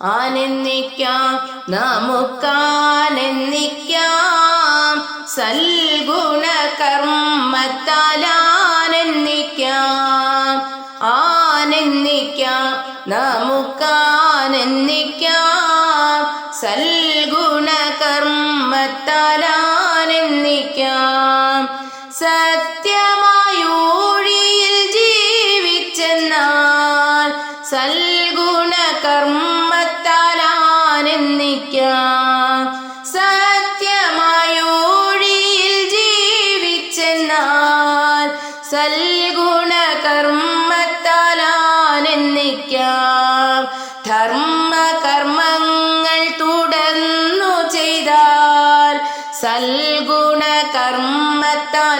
ആനന്ദിക്കാം നമുക്കാനന്ദിക്കാം. സൽഗുണ കർമ്മത്താൽ ആനന്ദിക്കാം ആനന്ദിക്കാം നമുക്കാനന്ദിക്കാം. സൽഗുണ കർമ്മത്താൽ ആനന്ദിക്കാം സത്യമായൂഴിയിൽ ജീവിച്ചെന്നാൽ സൽഗുണ സൽഗുണ ധർമ്മ കർമ്മങ്ങൾ തുടർന്നു ചെയ്താൽ സൽഗുണ കർമ്മത്താൽ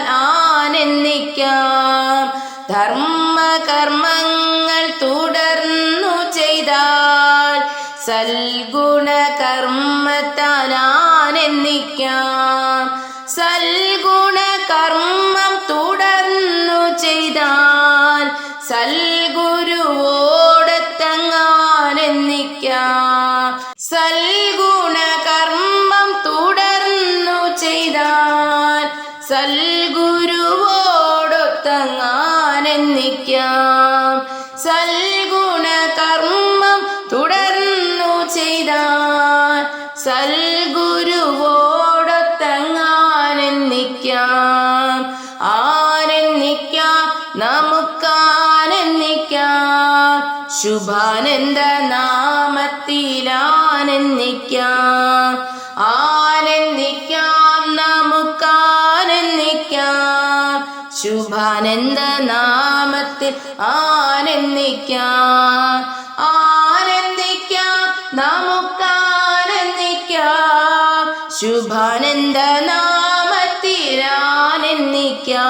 കർമ്മങ്ങൾ തുടർന്നു ചെയ്താൽ സൽഗുണ കർമ്മം ചെയ്താൽ സൽഗുരുവോടൊത്തങ്ങാനന്ദിക്കാം സൽഗുണ കർമ്മം തുടർന്നു ചെയ്താൽ സൽഗുരുവോടൊത്തങ്ങാനെന്നിക്കാം. ആനെന്നിക്കാം നമുക്കാനെന്നിക്കാം. ശുഭാനന്ദ നാമത്തിൽ ശുഭാനന്ദ നാമത്തിൽ ആനന്ദിക്കാം. ആനന്ദിക്കാം നമുക്കാനന്ദിക്കാം. ശുഭാനന്ദ നാമത്തിൽ ആനന്ദിക്കാം.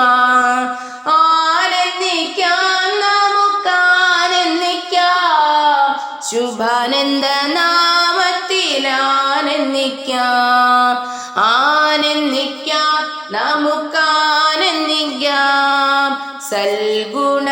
ആനന്ദിക്കാം നമുക്കാനന്ദിക്കാം. ശുഭാനന്ദ നാമത്തിൽ ആനന്ദിക്കാം. ആനന്ദിക്കാം നമുക്കാനന്ദിക്കാം സൽഗുണ